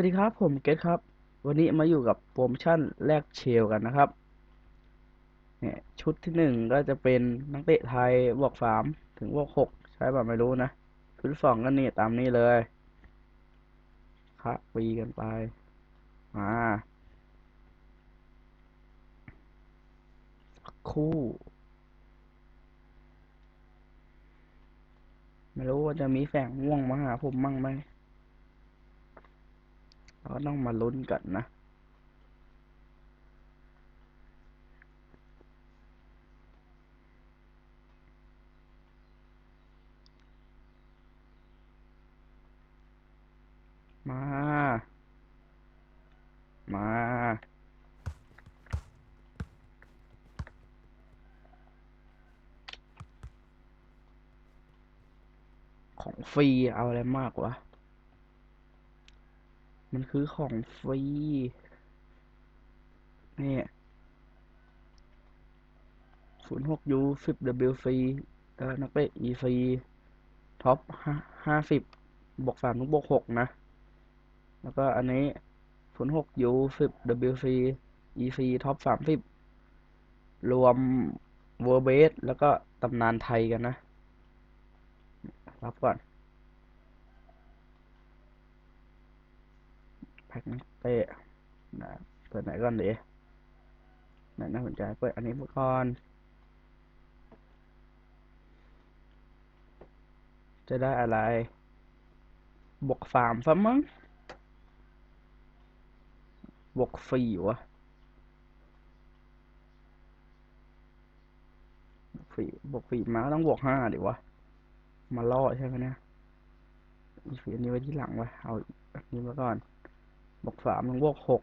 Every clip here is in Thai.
วัสดีครับผมเกตครับ วันนี้มาอยู่กับโปรโมชั่นแลกเชลกันนะครับเนี่ยชุดที่หนึ่งก็จะเป็นนักเตะไทยบวกสามถึงบวกหกใช่ป่ะไม่รู้นะชุดสองก็นี่ตามนี้เลยคะปีกันไปมาคู่ ไม่รู้ว่าจะมีแสงม่วงมาหาผมมั่งไหม ก็ต้องมาลุ้นกันนะ มา มา ของฟรีเอาอะไรมากวะ มันคือของฟรี นี่ศูนย์หกยูสิบ W ฟรีเออนักเตะ E ฟรีท็อปห้าสิบบวกสามถึงบวกหกนะ แล้วก็อันนี้ศูนย์หกยูสิบ W ฟรี E ฟรีท็อปสามสิบ รวมเวอร์เบสแล้วก็ตำนานไทยกันนะ รับก่อน แพ็ก นักเตะนะเปิดไหนก่อนดีไหนน่าสนใจเปิดอันนี้ก่อนจะได้อะไร บวกสามซะมั้ง บวกสี่วะบวกสี่บวกสี่มาก็ต้องบวกห้าดิวะ มาล่อใช่ไหมเนี่ยอีกสีอันนี้ไว้ที่หลังวะ เอาอันนี้มาก่อน บวกสามถึงบวกหก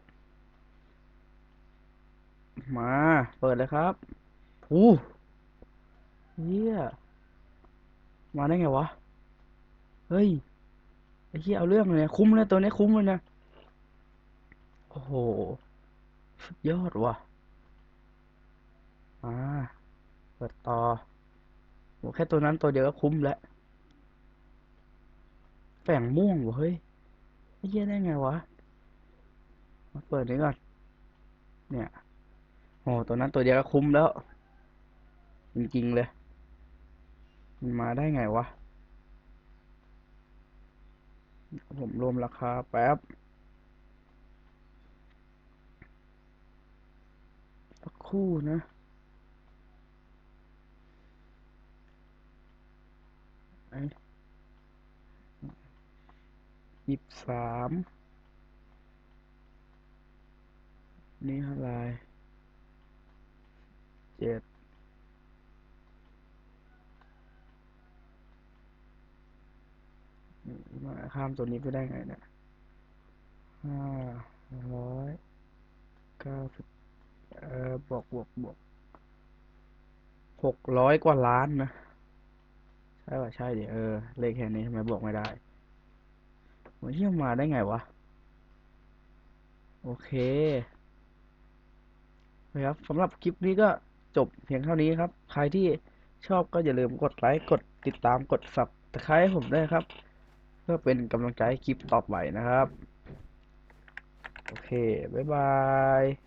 มา เปิดเลยครับอู้เฮียมาได้ไงวะ เฮ้ย ไอ้เฮียเอาเรื่องเลยนะคุ้มเลยตัวนี้คุ้มเลยนะ โอ้โห สุดยอดว่ะ มา เปิดต่อโหแค่ตัวนั้นตัวเดียวก็คุ้มแล้วแฝงม่วงวะเฮ้ยไอ้เฮียได้ไงวะ เปิดนี้ก่อน เนี่ยโอ้ตัวนั้นตัวเดียวก็คุ้มแล้ว จริงๆเลย มันมาได้ไงวะ ผมรวมราคาแป๊บคู่นะอ้ยี่สิบสาม นี่เท่าไรเจ็ดมาข้ามตัวนี้ไปได้ไงเนี่ยห้าร้อยเก้าสิบเอ่อบวกบวกบวกหกร้อยกว่าล้านนะ ใช่ป่ะ ใช่ดิเออ เลขแค่นี้ทำไมบวกไม่ได้มันเที่มาได้ไงวะ โอเค นะครับสำหรับคลิปนี้ก็จบเพียงเท่านี้ครับ ใครที่ชอบก็อย่าลืมกดไลค์กดติดตามกดสับตะไลให้ผมด้วยครับ เพื่อเป็นกำลังใจคลิปต่อไปนะครับ โอเค บ๊ายบาย